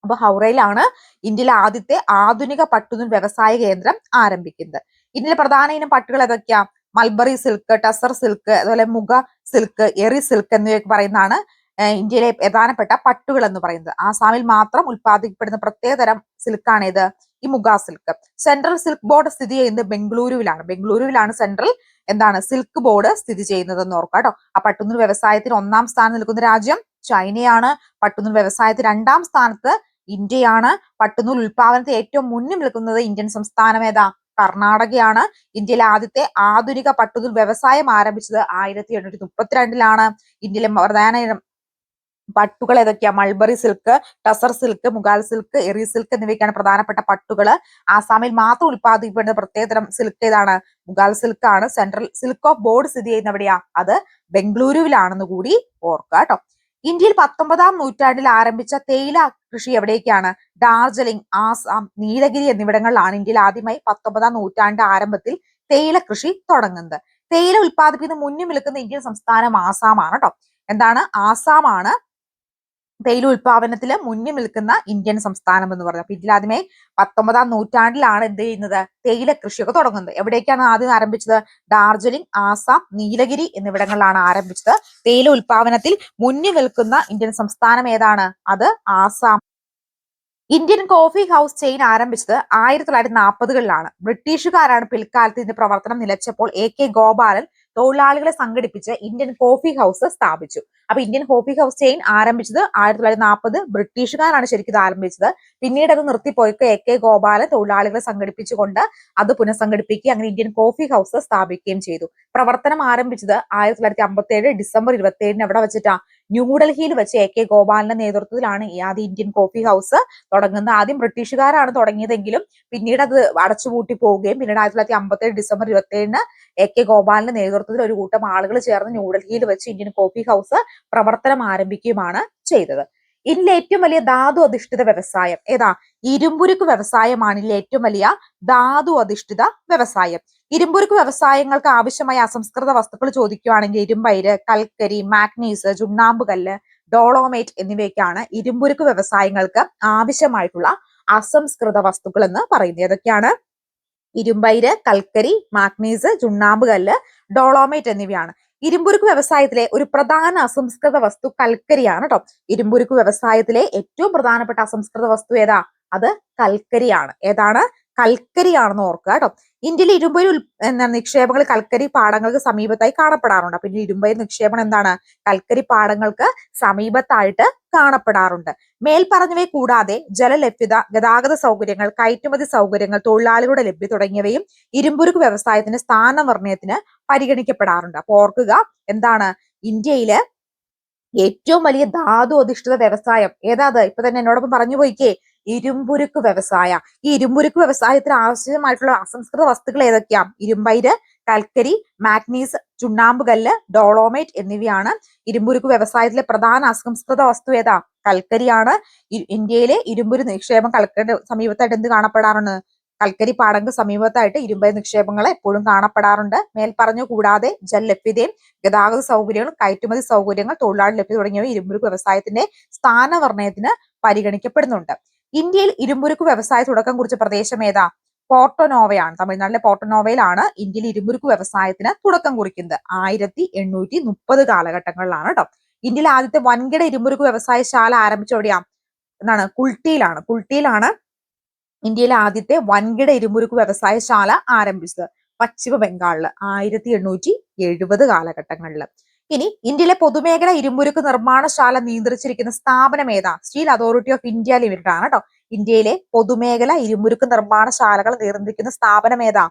അപ്പൊ ഹൗറയിലാണ് ഇന്ത്യയിലെ ആദ്യത്തെ ആധുനിക പട്ടുനൂൽ വ്യവസായ കേന്ദ്രം ആരംഭിക്കുന്നത്. ഇന്ത്യയിലെ പ്രധാന ഇനം പട്ടുകൾ ഏതൊക്കെയാ? മൽബറി സിൽക്ക് ടസർ സിൽക്ക് അതുപോലെ മുഗ സിൽക്ക് എറി സിൽക്ക് എന്നിവയൊക്കെ പറയുന്നതാണ് ഇന്ത്യയിലെ പ്രധാനപ്പെട്ട പട്ടുകൾ എന്ന് പറയുന്നത്. ആസാമിൽ മാത്രം ഉൽപ്പാദിക്കപ്പെടുന്ന പ്രത്യേകതരം സിൽക്കാണ് ഇത്. ഈ muga silk central silk board സ്ഥിതി ചെയ്യുന്നത് ബംഗളൂരുവിലാണ്. ബംഗളൂരുവിലാണ് സെൻട്രൽ എന്താണ് സിൽക്ക് ബോർഡ് സ്ഥിതി ചെയ്യുന്നത് എന്ന് ഓർക്കുക കേട്ടോ. ആ പട്ടുനൂൽ വ്യവസായത്തിന് ഒന്നാം സ്ഥാനം നിൽക്കുന്ന രാജ്യം ചൈനയാണ്. പട്ടുനൂൽ വ്യവസായത്തിൽ രണ്ടാം സ്ഥാനത്ത് ഇന്ത്യയാണ്. പട്ടുനൂൽ ഉൽപാദനത്തിൽ ഏറ്റവും മുന്നിൽ നിൽക്കുന്നത് ഇന്ത്യൻ സംസ്ഥാനം ഏതാ? കർണാടകയാണ്. ഇന്ത്യയിലെ ആദ്യത്തെ ആധുനിക പട്ടുനൂൽ വ്യവസായം ആരംഭിച്ചത് ആയിരത്തി എണ്ണൂറ്റി മുപ്പത്തിരണ്ടിലാണ്. ഇന്ത്യയിലെ പ്രധാന പട്ടുകൾ ഏതൊക്കെയാ? Mulberry silk tussar silk muga silk eri silk എന്നിവയ്ക്കാണ് പ്രധാനപ്പെട്ട പട്ടുകൾ. ആസാമിൽ മാത്രം ഉൽപ്പാദിക്കപ്പെടുന്ന പ്രത്യേകതരം സിൽക്ക് ഏതാണ്? മുഗാൽ സിൽക്ക് ആണ്. സെൻട്രൽ സിൽക്ക് ഓഫ് ബോർഡ് സ്ഥിതി ചെയ്യുന്ന എവിടെയാ? അത് ബംഗളൂരുവിലാണെന്ന് കൂടി ഓർക്കുക കേട്ടോ. ഇന്ത്യയിൽ പത്തൊമ്പതാം നൂറ്റാണ്ടിൽ ആരംഭിച്ച തേയില കൃഷി എവിടേക്കാണ്? ഡാർജിലിംഗ് ആസാം നീലഗിരി എന്നിവിടങ്ങളിലാണ് ഇന്ത്യയിൽ ആദ്യമായി പത്തൊമ്പതാം നൂറ്റാണ്ട് ആരംഭത്തിൽ തേയില കൃഷി തുടങ്ങുന്നത്. തേയില ഉൽപ്പാദിപ്പിക്കുന്ന മുന്നിൽ നിൽക്കുന്ന ഇന്ത്യൻ സംസ്ഥാനം ആസാമാണ് കേട്ടോ. എന്താണ്? ആസാമാണ്. തേയില ഉൽപാദനത്തിൽ മുന്നിൽ നിൽക്കുന്ന ഇന്ത്യൻ സംസ്ഥാനം എന്ന് പറയുന്നത്. അപ്പൊ ഇതിലാദ്യമേ പത്തൊമ്പതാം നൂറ്റാണ്ടിലാണ് എന്ത് ചെയ്യുന്നത്? തേയില കൃഷിയൊക്കെ തുടങ്ങുന്നത്. എവിടേക്കാണ് ആദ്യം ആരംഭിച്ചത്? ഡാർജിലിംഗ് ആസാം നീലഗിരി എന്നിവിടങ്ങളിലാണ് ആരംഭിച്ചത്. തേയില ഉൽപാദനത്തിൽ മുന്നിൽ നിൽക്കുന്ന ഇന്ത്യൻ സംസ്ഥാനം ഏതാണ്? അത് Assam. Indian coffee house chain ആരംഭിച്ചത് ആയിരത്തി തൊള്ളായിരത്തി നാൽപ്പതുകളിലാണ്. ബ്രിട്ടീഷുകാരാണ് പിൽക്കാലത്ത് ഇതിന്റെ പ്രവർത്തനം നിലച്ചപ്പോൾ എ കെ ഗോപാലൻ തൊഴിലാളികളെ സംഘടിപ്പിച്ച് ഇന്ത്യൻ കോഫി ഹൗസ് സ്ഥാപിച്ചു. അപ്പൊ ഇന്ത്യൻ കോഫി ഹൗസ് ചെയിൻ ആരംഭിച്ചത് ആയിരത്തി തൊള്ളായിരത്തി നാൽപ്പത് ബ്രിട്ടീഷുകാരാണ് ശരിക്കും ആരംഭിച്ചത്. പിന്നീട് അത് നിർത്തിപ്പോയിക്ക് എ കെ. ഗോപാലൻ തൊഴിലാളികളെ സംഘടിപ്പിച്ചുകൊണ്ട് അത് പുനഃസംഘടിപ്പിക്കുകയും അങ്ങനെ ഇന്ത്യൻ കോഫി ഹൗസ് സ്ഥാപിക്കുകയും ചെയ്തു. പ്രവർത്തനം ആരംഭിച്ചത് ആയിരത്തി തൊള്ളായിരത്തി അമ്പത്തി ഏഴ് ഡിസംബർ ഇരുപത്തി ഏഴിന് എവിടെ വെച്ചിട്ടാ? ന്യൂഡൽഹിയിൽ വെച്ച് എ കെ ഗോപാലിന്റെ നേതൃത്വത്തിലാണ് ആദ്യ ഇന്ത്യൻ കോഫി ഹൗസ് തുടങ്ങുന്നത്. ആദ്യം ബ്രിട്ടീഷുകാരാണ് തുടങ്ങിയതെങ്കിലും പിന്നീട് അത് അടച്ചുപൂട്ടി പോവുകയും പിന്നീട് ആയിരത്തി തൊള്ളായിരത്തി അമ്പത്തി ഏഴ് ഡിസംബർ ഇരുപത്തി ഏഴിന് എ കെ ഗോപാലിന്റെ നേതൃത്വത്തിൽ ഒരു കൂട്ടം ആളുകൾ ചേർന്ന് ന്യൂഡൽഹിയിൽ വെച്ച് ഇന്ത്യൻ കോഫി ഹൗസ് പ്രവർത്തനം ആരംഭിക്കുകയുമാണ് ചെയ്തത്. ഇന്ത്യയിലെ ഏറ്റവും വലിയ ധാതു അധിഷ്ഠിത വ്യവസായം. ഏതാ? ഇരുമ്പുരുക്ക് വ്യവസായമാണ് ഇതിലെ ഏറ്റവും വലിയ ധാതു അധിഷ്ഠിത വ്യവസായം. ഇരുമ്പുരുക്ക് വ്യവസായങ്ങൾക്ക് ആവശ്യമായ അസംസ്കൃത വസ്തുക്കൾ ചോദിക്കുകയാണെങ്കിൽ ഇരുമ്പയിര് കൽക്കരി മാഗ്നീസ് ചുണ്ണാമ്പ് കല്ല് ഡോളോമേറ്റ് എന്നിവയൊക്കെയാണ് ഇരുമ്പുരുക്ക് വ്യവസായങ്ങൾക്ക് ആവശ്യമായിട്ടുള്ള അസംസ്കൃത വസ്തുക്കൾ എന്ന് പറയുന്നത്. ഏതൊക്കെയാണ്? ഇരുമ്പയിര് കൽക്കരി മാഗ്നീസ് ചുണ്ണാമ്പ് കല്ല് ഡോളോമേറ്റ് എന്നിവയാണ്. ഇരുമ്പുരുക്ക് വ്യവസായത്തിലെ ഒരു പ്രധാന അസംസ്കൃത വസ്തു കൽക്കരിയാണ് കേട്ടോ ഇരുമ്പുരുക്ക് വ്യവസായത്തിലെ ഏറ്റവും പ്രധാനപ്പെട്ട അസംസ്കൃത വസ്തു ഏതാ? അത് കൽക്കരിയാണ്. ഏതാണ്? കൽക്കരിയാണെന്ന് ഓർക്കുക കേട്ടോ ഇന്ത്യയിൽ ഇരുമ്പൊരു എന്താണ് നിക്ഷേപങ്ങൾ കൽക്കരി പാടങ്ങൾക്ക് സമീപത്തായി കാണപ്പെടാറുണ്ട്. അപ്പൊ ഇരുമ്പൊരു നിക്ഷേപണം എന്താണ്? കൽക്കരി പാടങ്ങൾക്ക് സമീപത്തായിട്ട് കാണപ്പെടാറുണ്ട്. മേൽപ്പറഞ്ഞവയെ കൂടാതെ ജലലഭ്യത ഗതാഗത സൗകര്യങ്ങൾ കയറ്റുമതി സൗകര്യങ്ങൾ തൊഴിലാളികളുടെ ലഭ്യത തുടങ്ങിയവയും ഇരുമ്പുരുക്ക് വ്യവസായത്തിന്റെ സ്ഥാനനിർണയത്തിന് പരിഗണിക്കപ്പെടാറുണ്ട്. അപ്പൊ ഓർക്കുക എന്താണ് ഇന്ത്യയിൽ ഏറ്റവും വലിയ ധാതു അധിഷ്ഠിത വ്യവസായം ഏതാ അത് ഇപ്പൊ തന്നെ എന്നോടൊപ്പം പറഞ്ഞു പോയിക്കേ ഇരുമ്പുരുക്ക് വ്യവസായ. ഈ ഇരുമ്പുരുക്ക് വ്യവസായത്തിന് ആവശ്യമായിട്ടുള്ള അസംസ്കൃത വസ്തുക്കൾ ഏതൊക്കെയാ? ഇരുമ്പൈര് കൽക്കരി മാഗ്നീസ് ചുണ്ണാമ്പ് കല്ല് ഡോളോമേറ്റ് എന്നിവയാണ് ഇരുമ്പുരുക്ക് വ്യവസായത്തിലെ പ്രധാന അസംസ്കൃത വസ്തു ഏതാ? കൽക്കരിയാണ്. ഇന്ത്യയിലെ ഇരുമ്പുരു നിക്ഷേപം കൽക്കരിയുടെ സമീപത്തായിട്ട് എന്ത് കാണപ്പെടാറുണ്ട്? കൽക്കരി പാടങ്ക് സമീപത്തായിട്ട് ഇരുമ്പ് നിക്ഷേപങ്ങൾ എപ്പോഴും കാണപ്പെടാറുണ്ട്. മേൽപ്പറഞ്ഞു കൂടാതെ ജലലഭ്യതയും ഗതാഗത സൗകര്യങ്ങളും കയറ്റുമതി സൗകര്യങ്ങൾ തൊഴിലാളി ലഭ്യത തുടങ്ങിയവ ഇരുമ്പുരുക്ക് വ്യവസായത്തിന്റെ സ്ഥാനനിർണയത്തിന് പരിഗണിക്കപ്പെടുന്നുണ്ട്. ഇന്ത്യയിൽ ഇരുമ്പുരുക്ക് വ്യവസായ തുടക്കം കുറിച്ച പ്രദേശം ഏതാ? പോർട്ടോനോവയാണ് തമിഴ്നാട്ടിലെ പോർട്ടോനോവയിലാണ് ഇന്ത്യയിൽ ഇരുമ്പുരുക്ക് വ്യവസായത്തിന് തുടക്കം കുറിക്കുന്നത്. ആയിരത്തി എണ്ണൂറ്റി മുപ്പത് കാലഘട്ടങ്ങളിലാണ് കേട്ടോ ഇന്ത്യയിലെ ആദ്യത്തെ വൻകിട ഇരുമ്പുരുക്ക് വ്യവസായശാല ശാല എവിടെയാ എന്താണ് കുൾട്ടിയിലാണ്. കുൾട്ടിയിലാണ് ഇന്ത്യയിലെ ആദ്യത്തെ വൻകിട ഇരുമ്പുരുക്ക് വ്യവസായശാല ആരംഭിച്ചത് പശ്ചിമ ബംഗാളിൽ ആയിരത്തി എണ്ണൂറ്റി എഴുപത് കാലഘട്ടങ്ങളിൽ ഇനി ഇന്ത്യയിലെ പൊതുമേഖല ഇരുമ്പുരുക്ക് നിർമ്മാണശാല നിയന്ത്രിച്ചിരിക്കുന്ന സ്ഥാപനം ഏതാ? Steel authority of India limited ആണ് കേട്ടോ ഇന്ത്യയിലെ പൊതുമേഖല ഇരുമ്പുരുക്ക് നിർമ്മാണശാലകൾ നിയന്ത്രിക്കുന്ന സ്ഥാപനം ഏതാ?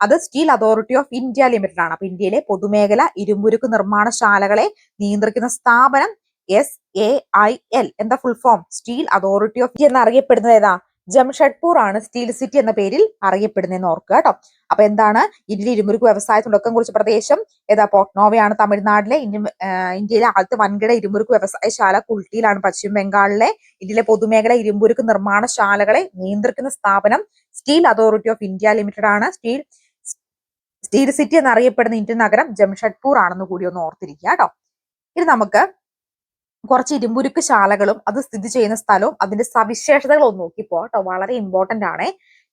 അത് steel authority of India limited ആണ്. അപ്പൊ ഇന്ത്യയിലെ പൊതുമേഖല ഇരുമ്പുരുക്ക് നിർമ്മാണശാലകളെ നിയന്ത്രിക്കുന്ന സ്ഥാപനം എസ് എ ഐ എൽ എന്താ full form steel authority of India എന്നറിയപ്പെടുന്നത് ഏതാ? ജംഷഡ്പൂർ ആണ് സ്റ്റീൽ സിറ്റി എന്ന പേരിൽ അറിയപ്പെടുന്നതെന്ന് ഓർക്കുക കേട്ടോ. അപ്പൊ എന്താണ്? ഇന്ത്യയിലെ ഇരുമുരുക്ക് വ്യവസായ തുടക്കം കുറിച്ച പ്രദേശം ഏതാ? പോർട്ട്നോവയാണ് തമിഴ്നാട്ടിലെ. ഇന്ത്യ ഇന്ത്യയിലെ ആദ്യത്തെ വൻകിട ഇരുമുരുക്ക് വ്യവസായശാല കുൾട്ടിയിലാണ് പശ്ചിമ ബംഗാളിലെ. ഇന്ത്യയിലെ പൊതുമേഖല ഇരുമ്പുരുക്ക് നിർമ്മാണശാലകളെ നിയന്ത്രിക്കുന്ന സ്ഥാപനം steel authority of India limited ആണ്. സ്റ്റീൽ സ്റ്റീൽ സിറ്റി എന്നറിയപ്പെടുന്ന ഇന്ത്യൻ നഗരം ജംഷഡ്പൂർ ആണെന്ന് കൂടി ഒന്ന് ഓർത്തിരിക്കുക കേട്ടോ. ഇനി നമുക്ക് കുറച്ച് ഇരുമ്പുരുക്ക് ശാലകളും അത് സ്ഥിതി ചെയ്യുന്ന സ്ഥലവും അതിന്റെ സവിശേഷതകളും ഒന്ന് നോക്കിപ്പോ കേട്ടോ വളരെ ഇമ്പോർട്ടന്റ് ആണ്.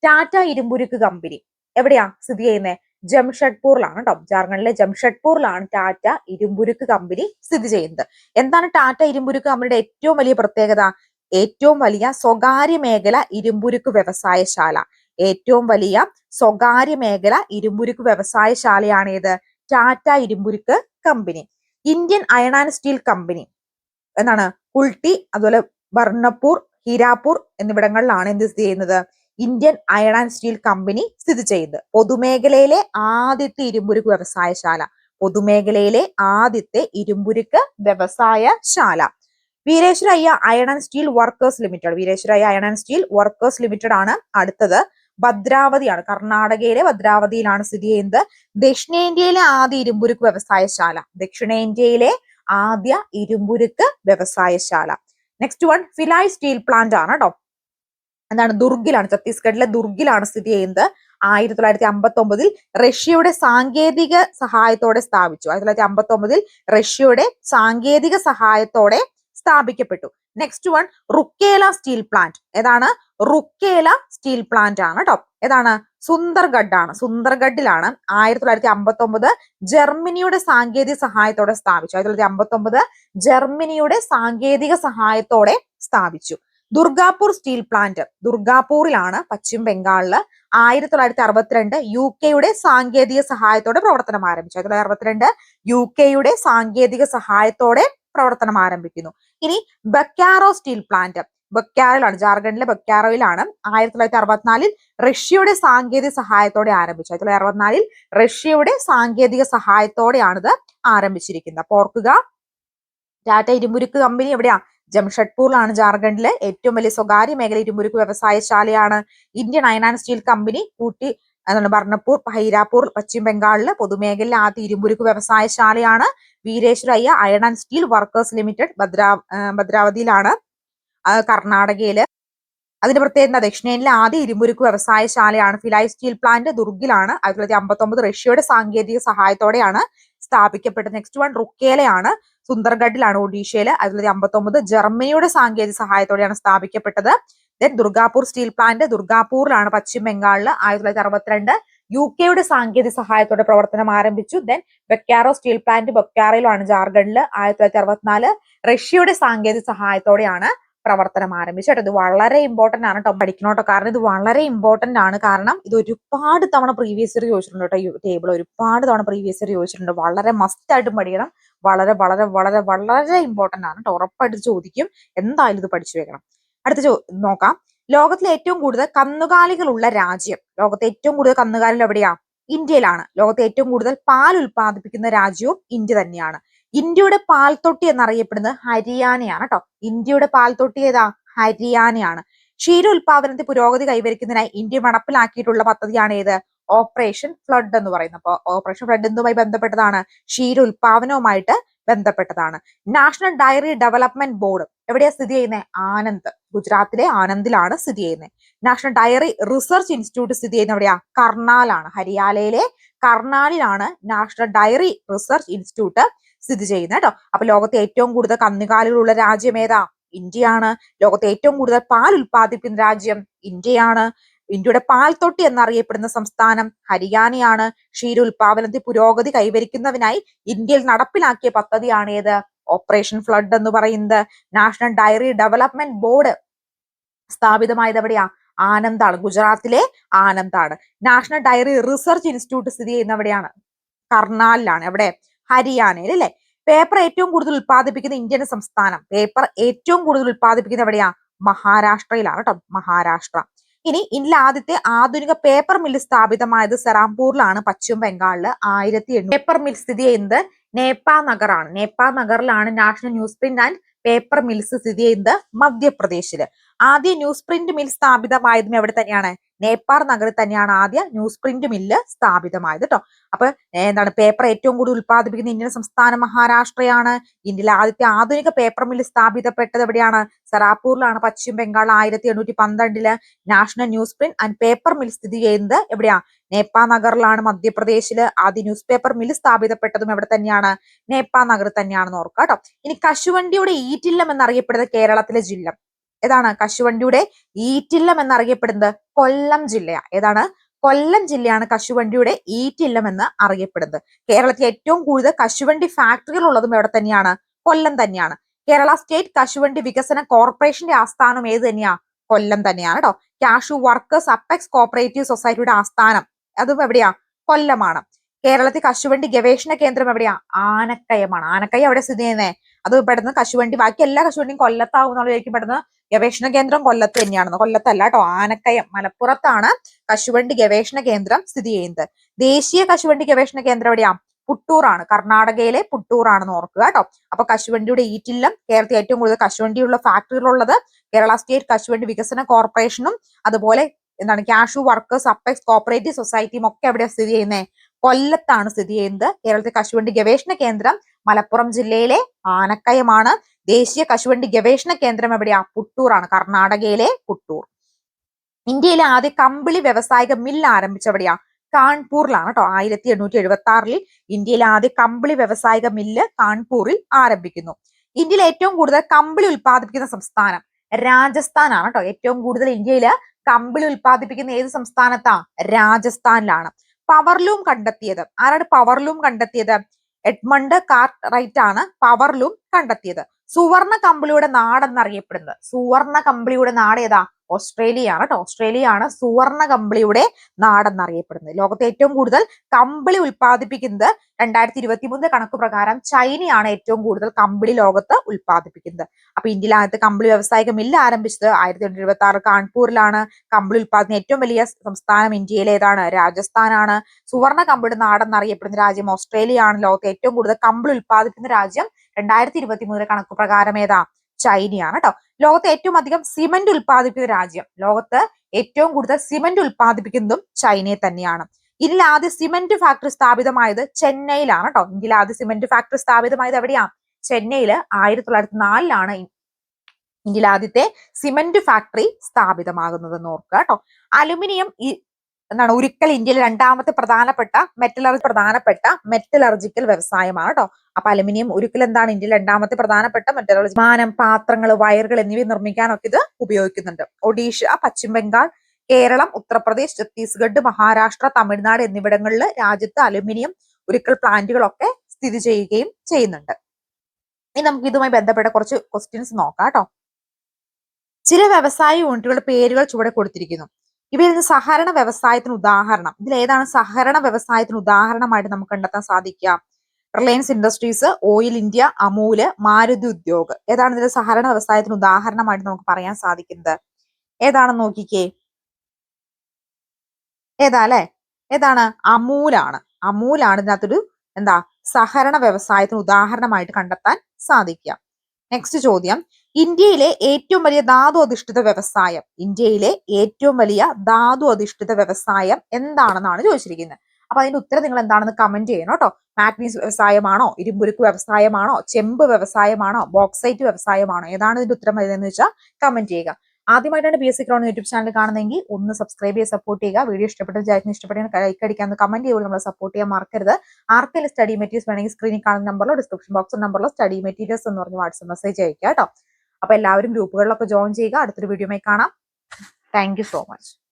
ടാറ്റ ഇരുമ്പുരുക്ക് കമ്പനി. എവിടെയാ സ്ഥിതി ചെയ്യുന്നത് ജംഷഡ്പൂരിലാണ് കേട്ടോ ജാർഖണ്ഡിലെ ജംഷഡ്പൂരിലാണ് ടാറ്റ ഇരുമ്പുരുക്ക് കമ്പനി സ്ഥിതി ചെയ്യുന്നത്. എന്താണ് ടാറ്റ ഇരുമ്പുരുക്ക് കമ്പനിയുടെ ഏറ്റവും വലിയ പ്രത്യേകത? ഏറ്റവും വലിയ സ്വകാര്യ മേഖല ഇരുമ്പുരുക്ക് വ്യവസായശാല ഏറ്റവും വലിയ സ്വകാര്യ മേഖല ഇരുമ്പുരുക്ക് വ്യവസായശാലയാണ് ടാറ്റ ഇരുമ്പുരുക്ക് company. Indian iron and steel company എന്നാണ് കുൾട്ടി അതുപോലെ ബർണപ്പൂർ ഹീരാപൂർ എന്നിവിടങ്ങളിലാണ് എന്ത് സ്ഥിതി ചെയ്യുന്നത്? Indian iron and steel company സ്ഥിതി ചെയ്യുന്നത്. പൊതുമേഖലയിലെ ആദ്യത്തെ ഇരുമ്പുരുക്ക് വ്യവസായശാല. പൊതുമേഖലയിലെ ആദ്യത്തെ ഇരുമ്പുരുക്ക് വ്യവസായശാല. Visvesvaraya iron and steel workers limited. Visvesvaraya iron and steel workers limited ആണ് അടുത്തത്. ഭദ്രാവതിയാണ്. കർണാടകയിലെ ഭദ്രാവതിയിലാണ് സ്ഥിതി ചെയ്യുന്നത്. ദക്ഷിണേന്ത്യയിലെ ആദ്യ ഇരുമ്പുരുക്ക് വ്യവസായശാല. ദക്ഷിണേന്ത്യയിലെ ആദ്യ ഇരുമ്പുരുക്ക് വ്യവസായശാല. Next one Bhilai steel plant ആണ് കേട്ടോ എന്താണ്? ദുർഗിലാണ് ഛത്തീസ്ഗഡിലെ ദുർഗിലാണ് സ്ഥിതി ചെയ്യുന്നത്. ആയിരത്തി തൊള്ളായിരത്തി അമ്പത്തി ഒമ്പതിൽ റഷ്യയുടെ സാങ്കേതിക സഹായത്തോടെ സ്ഥാപിച്ചു. ആയിരത്തി തൊള്ളായിരത്തി അമ്പത്തി ഒമ്പതിൽ റഷ്യയുടെ സാങ്കേതിക സഹായത്തോടെ സ്ഥാപിക്കപ്പെട്ടു. Next one Rourkela steel plant ഏതാണ്? റുക്കേല സ്റ്റീൽ പ്ലാന്റ് ആണ് കേട്ടോ ഏതാണ്? സുന്ദർഗഡ് ആണ്. സുന്ദർഗഡിലാണ് ആയിരത്തി തൊള്ളായിരത്തി അമ്പത്തി ഒമ്പത് ജർമ്മനിയുടെ സാങ്കേതിക സഹായത്തോടെ സ്ഥാപിച്ചു. ആയിരത്തി തൊള്ളായിരത്തി അമ്പത്തി ഒമ്പത് ജർമ്മനിയുടെ സാങ്കേതിക സഹായത്തോടെ സ്ഥാപിച്ചു. ദുർഗാപൂർ സ്റ്റീൽ പ്ലാന്റ് ദുർഗാപൂരിലാണ് പശ്ചിമ ബംഗാളിൽ ആയിരത്തി തൊള്ളായിരത്തി അറുപത്തിരണ്ട് യു കെയുടെ സാങ്കേതിക സഹായത്തോടെ പ്രവർത്തനം ആരംഭിച്ചു. ആയിരത്തി തൊള്ളായിരത്തി അറുപത്തിരണ്ട് യു കെയുടെ സാങ്കേതിക സഹായത്തോടെ പ്രവർത്തനം ആരംഭിക്കുന്നു. ഇനി ബക്കാറോ സ്റ്റീൽ പ്ലാന്റ് ബക്കാറോയിലാണ് ജാർഖണ്ഡിലെ ബക്കാറോയിലാണ്. ആയിരത്തി തൊള്ളായിരത്തി അറുപത്തിനാലിൽ റഷ്യയുടെ സാങ്കേതിക സഹായത്തോടെ ആരംഭിച്ചു ആയിരത്തി തൊള്ളായിരത്തി അറുപത്തിനാലിൽ റഷ്യയുടെ സാങ്കേതിക സഹായത്തോടെയാണ് സഹായത്തോടെയാണിത് ആരംഭിച്ചിരിക്കുന്നത്. ഓർക്കുക ടാറ്റ ഇരുമുരുക്ക് കമ്പനി എവിടെയാ? ജംഷഡ്പൂറിലാണ് ജാർഖണ്ഡിലെ ഏറ്റവും വലിയ സ്വകാര്യ മേഖല ഇരുമുരുക്ക് വ്യവസായശാലയാണ്. Indian iron and steel company Kulti എന്താണ് ബർണപ്പൂർ ഹൈരാപൂർ പശ്ചിമ ബംഗാളിലെ പൊതുമേഖലയിലെ ആദ്യ ഇരുമ്പുരുക്ക് വ്യവസായശാലയാണ്. Visvesvaraya iron and steel workers limited Bhadra ഭദ്രാവതിയിലാണ്. കർണാടകയിൽ. അതിന്റെ പ്രത്യേകത? ദക്ഷിണേന്ത്യയിലെ ആദ്യ ഇരുമ്പുരുക്ക് വ്യവസായശാലയാണ് ഫിലായ് സ്റ്റീൽ പ്ലാന്റ് ദുർഗിലാണ് ആയിരത്തി തൊള്ളായിരത്തി അമ്പത്തി ഒമ്പത് റഷ്യയുടെ സാങ്കേതിക സഹായത്തോടെയാണ് സ്ഥാപിക്കപ്പെട്ടത്. നെക്സ്റ്റ് വൺ റുക്കേലയാണ് സുന്ദർഗഡിലാണ് ഒഡീഷയിൽ ആയിരത്തി തൊള്ളായിരത്തി അമ്പത്തി ഒമ്പത് ജർമ്മനിയുടെ സാങ്കേതിക സഹായത്തോടെയാണ് സ്ഥാപിക്കപ്പെട്ടത്. ദെൻ ദുർഗാപൂർ സ്റ്റീൽ പ്ലാന്റ് ദുർഗാപൂരിലാണ് പശ്ചിമ ബംഗാളിൽ ആയിരത്തി തൊള്ളായിരത്തി അറുപത്തിരണ്ട് യു കെയുടെ സാങ്കേതിക സഹായത്തോടെ പ്രവർത്തനം ആരംഭിച്ചു. ദെൻ ബൊക്കാറോ സ്റ്റീൽ പ്ലാന്റ് ബക്കാറയിലാണ് ജാർഖണ്ഡിൽ ആയിരത്തി തൊള്ളായിരത്തി അറുപത്തിനാല് റഷ്യയുടെ സാങ്കേതിക സഹായത്തോടെയാണ് പ്രവർത്തനം ആരംഭിച്ചു. കേട്ടോ ഇത് വളരെ ഇമ്പോർട്ടന്റ് ആണ് കേട്ടോ പഠിക്കണോട്ടോ കാരണം ഇത് വളരെ ഇമ്പോർട്ടന്റ് ആണ്. കാരണം ഇത് ഒരുപാട് തവണ പ്രീവിയസ് ഇയർ ചോദിച്ചിട്ടുണ്ട് കേട്ടോ ടേബിൾ ഒരുപാട് തവണ പ്രീവിയസ് ഇയർ ചോദിച്ചിട്ടുണ്ട്. വളരെ മസ്റ്റ് ആയിട്ടും പഠിക്കണം. വളരെ വളരെ വളരെ വളരെ ഇമ്പോർട്ടന്റ് ആണ് കേട്ടോ. ഉറപ്പായിട്ട് ചോദിക്കും. എന്തായാലും ഇത് പഠിച്ചു വെക്കണം. അടുത്ത ചോ നോക്കാം. ലോകത്തിലെ ഏറ്റവും കൂടുതൽ കന്നുകാലികളുള്ള രാജ്യം. ലോകത്തെ ഏറ്റവും കൂടുതൽ കന്നുകാലികൾ എവിടെയാ? ഇന്ത്യയിലാണ്. ലോകത്തെ ഏറ്റവും കൂടുതൽ പാൽ ഉൽപ്പാദിപ്പിക്കുന്ന രാജ്യവും ഇന്ത്യ തന്നെയാണ്. ഇന്ത്യയുടെ പാൽത്തൊട്ടി എന്നറിയപ്പെടുന്നത് ഹരിയാനയാണ് കേട്ടോ. ഇന്ത്യയുടെ പാൽത്തൊട്ടി ഏതാ? ഹരിയാനയാണ്. ക്ഷീര ഉൽപാദനത്തിൽ പുരോഗതി കൈവരിക്കുന്നതിനായി ഇന്ത്യ നടപ്പിലാക്കിയിട്ടുള്ള പദ്ധതിയാണ് ഏത്? ഓപ്പറേഷൻ ഫ്ലഡ് എന്ന് പറയുന്നത്. അപ്പോൾ ഓപ്പറേഷൻ ഫ്ലഡ് എന്തുമായി ബന്ധപ്പെട്ടതാണ്? ക്ഷീര ഉൽപാദനവുമായിട്ട് ബന്ധപ്പെട്ടതാണ്. നാഷണൽ ഡയറി ഡെവലപ്മെന്റ് ബോർഡ് എവിടെയാ സ്ഥിതി ചെയ്യുന്നത് ആനന്ദ്. ഗുജറാത്തിലെ ആനന്ദിലാണ് സ്ഥിതി ചെയ്യുന്നത് നാഷണൽ ഡയറി റിസർച്ച് ഇൻസ്റ്റിറ്റ്യൂട്ട് സ്ഥിതി ചെയ്യുന്നത് എവിടെയാ? കർണാലാണ്. ഹരിയാലയിലെ കർണാലിലാണ് നാഷണൽ ഡയറി റിസർച്ച് ഇൻസ്റ്റിറ്റ്യൂട്ട് സ്ഥിതി ചെയ്യുന്നത് കേട്ടോ. അപ്പൊ ലോകത്തെ ഏറ്റവും കൂടുതൽ കന്നുകാലികളുള്ള രാജ്യം ഏതാ? ഇന്ത്യയാണ്. ലോകത്തെ ഏറ്റവും കൂടുതൽ പാൽ ഉൽപ്പാദിപ്പിക്കുന്ന രാജ്യം ഇന്ത്യയാണ്. ഇന്ത്യയുടെ പാൽ പാൽത്തൊട്ടി എന്നറിയപ്പെടുന്ന സംസ്ഥാനം ഹരിയാനയാണ്. ക്ഷീര ഉൽപാദനത്തിൽ പുരോഗതി കൈവരിക്കുന്നതിനായി ഇന്ത്യയിൽ നടപ്പിലാക്കിയ പദ്ധതിയാണ് ഏത്? ഓപ്പറേഷൻ ഫ്ലഡ് എന്ന് പറയുന്നത് നാഷണൽ ഡയറി ഡെവലപ്മെന്റ് ബോർഡ് സ്ഥാപിതമായത് എവിടെയാ ആനന്ദാണ് ഗുജറാത്തിലെ ആനന്ദാണ് നാഷണൽ ഡയറി റിസർച്ച് ഇൻസ്റ്റിറ്റ്യൂട്ട് സ്ഥിതി ചെയ്യുന്ന എവിടെയാണ് കർണാലിലാണ്. എവിടെ? ഹരിയാനയിൽ അല്ലെ? പേപ്പർ ഏറ്റവും കൂടുതൽ ഉത്പാദിപ്പിക്കുന്ന ഇന്ത്യൻ സംസ്ഥാനം. പേപ്പർ ഏറ്റവും കൂടുതൽ ഉൽപ്പാദിപ്പിക്കുന്ന എവിടെയാ? മഹാരാഷ്ട്രയിലാണ് കേട്ടോ മഹാരാഷ്ട്ര. ഇനി ഇന്ത്യയിലെ ആദ്യത്തെ ആധുനിക പേപ്പർ മിൽ സ്ഥാപിതമായത് സെറാംപൂരിലാണ് പശ്ചിമ ബംഗാളിൽ ആയിരത്തി എണ്ണൂറ്. പേപ്പർ മിൽ സ്ഥിതി ചെയ്യുന്നത് നേപ്പാ നഗറാണ്. Nepa നഗറിലാണ് national newsprint and paper mills സ്ഥിതി ചെയ്യുന്നത് മധ്യപ്രദേശിൽ. ആദ്യ ന്യൂസ് പ്രിന്റ് മിൽ സ്ഥാപിതമായതും എവിടെ തന്നെയാണ്? നേപ്പാൾ നഗറിൽ തന്നെയാണ് ആദ്യ ന്യൂസ് പ്രിന്റ് മില്ല് സ്ഥാപിതമായത് കേട്ടോ അപ്പൊ എന്താണ് പേപ്പർ ഏറ്റവും കൂടുതൽ ഉത്പാദിപ്പിക്കുന്ന ഇന്ത്യൻ സംസ്ഥാനം മഹാരാഷ്ട്രയാണ്. ഇന്ത്യയിലെ ആദ്യത്തെ ആധുനിക പേപ്പർ മില്ല് സ്ഥാപിതപ്പെട്ടത് എവിടെയാണ്? സറാപ്പൂരിലാണ് പശ്ചിമ ബംഗാൾ ആയിരത്തി എണ്ണൂറ്റി പന്ത്രണ്ടിൽ national newsprint and paper mill സ്ഥിതി ചെയ്യുന്നത് എവിടെയാ? നേപ്പാ നഗറിലാണ് മധ്യപ്രദേശിൽ ആദ്യ ന്യൂസ് പേപ്പർ മിൽ സ്ഥാപിതപ്പെട്ടതും എവിടെ തന്നെയാണ്? നേപ്പാ നഗർ തന്നെയാണെന്ന് ഓർക്കുക കേട്ടോ ഇനി കശുവണ്ടിയുടെ ഈറ്റില്ലം എന്നറിയപ്പെടുന്നത് കേരളത്തിലെ ജില്ല. ഏതാണ്? കശുവണ്ടിയുടെ ഈറ്റില്ലം എന്നറിയപ്പെടുന്നത് കൊല്ലം ജില്ലയാ. ഏതാണ്? കൊല്ലം ജില്ലയാണ് കശുവണ്ടിയുടെ ഈറ്റില്ലം എന്ന് അറിയപ്പെടുന്നത്. കേരളത്തിൽ ഏറ്റവും കൂടുതൽ കശുവണ്ടി ഫാക്ടറികൾ ഉള്ളതും എവിടെ തന്നെയാണ്? കൊല്ലം തന്നെയാണ്. കേരള സ്റ്റേറ്റ് കശുവണ്ടി വികസന കോർപ്പറേഷന്റെ ആസ്ഥാനം ഏത് തന്നെയാ? കൊല്ലം തന്നെയാണ് കേട്ടോ കാഷു വർക്കേഴ്സ് അപ്പെക്സ് കോപ്പറേറ്റീവ് സൊസൈറ്റിയുടെ ആസ്ഥാനം അതും എവിടെയാ? കൊല്ലമാണ്. കേരളത്തിൽ കശുവണ്ടി ഗവേഷണ കേന്ദ്രം എവിടെയാ? ആനക്കയമാണ്. ആനക്കയം എവിടെ സ്ഥിതി ചെയ്യുന്നത് അത് പെടുന്ന കശുവണ്ടി. ബാക്കി എല്ലാ കശുവണ്ടിയും കൊല്ലത്താവും എന്നുള്ളതായിരിക്കും പെടുന്ന ഗവേഷണ കേന്ദ്രം കൊല്ലത്ത് തന്നെയാണെന്ന്. കൊല്ലത്തല്ല കേട്ടോ ആനക്കയം. മലപ്പുറത്താണ് കശുവണ്ടി ഗവേഷണ കേന്ദ്രം സ്ഥിതി ചെയ്യുന്നത്. ദേശീയ കശുവണ്ടി ഗവേഷണ കേന്ദ്രം എവിടെയാ? പുട്ടൂറാണ്. കർണാടകയിലെ പുട്ടൂറാണെന്ന് ഓർക്കുക കേട്ടോ. അപ്പൊ കശുവണ്ടിയുടെ ഈറ്റില്ലം കേരളത്തിൽ ഏറ്റവും കൂടുതൽ കശുവണ്ടിയുള്ള ഫാക്ടറികളുള്ളത് കേരള സ്റ്റേറ്റ് കശുവണ്ടി വികസന കോർപ്പറേഷനും അതുപോലെ എന്താണ് കാഷു വർക്കേഴ്സ് അപ്പെക്സ് കോപ്പറേറ്റീവ് സൊസൈറ്റിയും ഒക്കെ എവിടെയാണ് സ്ഥിതി ചെയ്യുന്നത് കൊല്ലത്താണ് സ്ഥിതി ചെയ്യുന്നത്. കേരളത്തിൽ കശുവണ്ടി ഗവേഷണ കേന്ദ്രം മലപ്പുറം ജില്ലയിലെ ആനക്കയമാണ്. ദേശീയ കശുവണ്ടി ഗവേഷണ കേന്ദ്രം എവിടെയാ? പുട്ടൂറാണ് കർണാടകയിലെ പുട്ടൂർ. ഇന്ത്യയിലെ ആദ്യ കമ്പിളി വ്യവസായിക മില്ല് ആരംഭിച്ചെവിടെയാ കാൺപൂറിലാണ് കേട്ടോ ആയിരത്തി എണ്ണൂറ്റി എഴുപത്തി ആറിൽ ഇന്ത്യയിലെ ആദ്യ കമ്പിളി വ്യവസായിക മില്ല് കാൺപൂറിൽ ആരംഭിക്കുന്നു. ഇന്ത്യയിൽ ഏറ്റവും കൂടുതൽ കമ്പിളി ഉൽപ്പാദിപ്പിക്കുന്ന സംസ്ഥാനം രാജസ്ഥാനാണ് കേട്ടോ ഏറ്റവും കൂടുതൽ ഇന്ത്യയിൽ കമ്പിളി ഉൽപ്പാദിപ്പിക്കുന്ന ഏത് സംസ്ഥാനത്താ? രാജസ്ഥാനിലാണ്. പവർലൂം കണ്ടെത്തിയത്. ആരാണ് പവർലൂം കണ്ടെത്തിയത്? എഡ്മണ്ട് കാർട്ട് റൈറ്റ് ആണ് പവർലൂം കണ്ടെത്തിയത്. സുവർണ കമ്പിളിയുടെ നാടെന്നറിയപ്പെടുന്നത്. സുവർണ കമ്പിളിയുടെ നാട് ഏതാ? ഓസ്ട്രേലിയയാണ് കേട്ടോ ഓസ്ട്രേലിയയാണ് സുവർണ കമ്പിളിയുടെ നാടെന്നറിയപ്പെടുന്നത്. ലോകത്തെ ഏറ്റവും കൂടുതൽ കമ്പിളി ഉൽപ്പാദിപ്പിക്കുന്നത് രണ്ടായിരത്തി ഇരുപത്തി മൂന്ന് കണക്ക് പ്രകാരം ചൈനയാണ് ഏറ്റവും കൂടുതൽ കമ്പിളി ലോകത്ത് ഉൽപ്പാദിപ്പിക്കുന്നത്. അപ്പൊ ഇന്ത്യയിൽ ആദ്യത്തെ കമ്പിളി വ്യവസായിക മില്ല് ആരംഭിച്ചത് ആയിരത്തി തൊള്ളായിരത്തി ഇരുപത്തി ആറ് കാൺപൂരിലാണ്. കമ്പിളി ഉൽപ്പാദനം ഏറ്റവും വലിയ സംസ്ഥാനം ഇന്ത്യയിലെ ഏതാണ്? രാജസ്ഥാനാണ്. സുവർണ കമ്പിളി നാടെന്നറിയപ്പെടുന്ന രാജ്യം ഓസ്ട്രേലിയ ആണ് ലോകത്തെ ഏറ്റവും കൂടുതൽ കമ്പിളി ഉൽപ്പാദിപ്പിക്കുന്ന രാജ്യം രണ്ടായിരത്തി ഇരുപത്തി മൂന്നിലെ കണക്ക് പ്രകാരം ഏതാ? ചൈനയാണ് കേട്ടോ ലോകത്ത് ഏറ്റവും അധികം സിമന്റ് ഉൽപ്പാദിപ്പിക്കുന്ന രാജ്യം ലോകത്ത് ഏറ്റവും കൂടുതൽ സിമന്റ് ഉൽപ്പാദിപ്പിക്കുന്നതും ചൈനയെ തന്നെയാണ്. ഇന്ത്യയിൽ ആദ്യ സിമന്റ് ഫാക്ടറി സ്ഥാപിതമായത് ചെന്നൈയിലാണ് കേട്ടോ ഇന്ത്യയിൽ ആദ്യ സിമന്റ് ഫാക്ടറി സ്ഥാപിതമായത് എവിടെയാണ് ചെന്നൈയിൽ ആയിരത്തി തൊള്ളായിരത്തി നാലിലാണ് ഇന്ത്യയിൽ ആദ്യത്തെ സിമന്റ് ഫാക്ടറി സ്ഥാപിതമാകുന്നത് ഓർക്കുക കേട്ടോ അലുമിനിയം എന്താണ്? ഉരുക്കൽ ഇന്ത്യയിലെ രണ്ടാമത്തെ പ്രധാനപ്പെട്ട മെറ്റലർജി പ്രധാനപ്പെട്ട മെറ്റലർജിക്കൽ വ്യവസായമാണ് കേട്ടോ അപ്പൊ അലുമിനിയം ഉരുക്കൽ എന്താണ് ഇന്ത്യയിലെ രണ്ടാമത്തെ പ്രധാനപ്പെട്ട മെറ്റലർജി മാനം പാത്രങ്ങൾ വയറുകൾ എന്നിവ നിർമ്മിക്കാനൊക്കെ ഇത് ഉപയോഗിക്കുന്നുണ്ട്. ഒഡീഷ പശ്ചിമ ബംഗാൾ കേരളം ഉത്തർപ്രദേശ് ഛത്തീസ്ഗഡ് മഹാരാഷ്ട്ര തമിഴ്നാട് എന്നിവിടങ്ങളിൽ രാജ്യത്ത് അലുമിനിയം ഉരുക്കൽ പ്ലാന്റുകളൊക്കെ സ്ഥിതി ചെയ്യുകയും ചെയ്യുന്നുണ്ട്. ഇനി നമുക്ക് ഇതുമായി ബന്ധപ്പെട്ട കുറച്ച് ക്വസ്റ്റ്യൻസ് നോക്കാം കേട്ടോ ചില വ്യവസായ യൂണിറ്റുകളുടെ പേരുകൾ ചുവടെ കൊടുത്തിരിക്കുന്നു. ഇവയിൽ നിന്ന് സഹകരണ വ്യവസായത്തിന് ഉദാഹരണം. ഇതിൽ ഏതാണ് സഹകരണ വ്യവസായത്തിന് ഉദാഹരണമായിട്ട് നമുക്ക് കണ്ടെത്താൻ സാധിക്കുക? Reliance Industries Oil India Amul Maruti Udyog ഏതാണ് ഇതിന്റെ സഹകരണ വ്യവസായത്തിന് ഉദാഹരണമായിട്ട് നമുക്ക് പറയാൻ സാധിക്കുന്നത്? ഏതാണെന്ന് നോക്കിക്കേ? ഏതാ അല്ലെ? ഏതാണ്? അമൂലാണ് അമൂലാണ് ഇതിനകത്തൊരു എന്താ? സഹകരണ വ്യവസായത്തിന് ഉദാഹരണമായിട്ട് കണ്ടെത്താൻ സാധിക്കുക. നെക്സ്റ്റ് ചോദ്യം. ഇന്ത്യയിലെ ഏറ്റവും വലിയ ധാതു അധിഷ്ഠിത വ്യവസായം ഇന്ത്യയിലെ ഏറ്റവും വലിയ ധാതു അധിഷ്ഠിത വ്യവസായം എന്താണെന്നാണ് ചോദിച്ചിരിക്കുന്നത്. അപ്പൊ അതിന്റെ ഉത്തരം നിങ്ങൾ എന്താണെന്ന് കമന്റ് ചെയ്യണം കേട്ടോ. മാഗ്നീസ് വ്യവസായമാണോ ഇരുമ്പുരുക്ക് വ്യവസായമാണോ ചെമ്പ് വ്യവസായമാണോ ബോക്സൈറ്റ് വ്യവസായമാണോ? ഏതാണ് ഇതിന്റെ ഉത്തരം വരുന്നതെന്ന് വെച്ചാൽ കമന്റ് ചെയ്യുക. ആദ്യമായിട്ടാണ് B S C ക്രോൺ YouTube channel കാണുന്നെങ്കിൽ ഒന്ന് സബ്സ്ക്രൈബ് ചെയ്ത് സപ്പോർട്ട് ചെയ്യുക. വീഡിയോ ഇഷ്ടപ്പെട്ട ജാറ്റിന് ഇഷ്ടപ്പെട്ട ലൈക്ക് അടിക്കാൻ കമന്റ് ചെയ്യുമ്പോൾ നമ്മളെ സപ്പോർട്ട് ചെയ്യാൻ മറക്കരുത്. ആർക്കെങ്കിലും സ്റ്റഡി മെറ്റീരിയൽസ് വേണമെങ്കിൽ സ്ക്രീനിൽ കാണുന്ന നമ്പറിലോ ഡിസ്ക്രിപ്ഷൻ ബോക്സ് നമ്പറിലോ സ്റ്റഡി മെറ്റീരിയൽസ് എന്ന് പറഞ്ഞ് വാട്സ്ആപ്പ് മെസ്സേജ് അയക്കുക കേട്ടോ. അപ്പൊ എല്ലാവരും ഗ്രൂപ്പുകളിലൊക്കെ ജോയിൻ ചെയ്യുക. അടുത്തൊരു വീഡിയോ കാണാം. Thank so much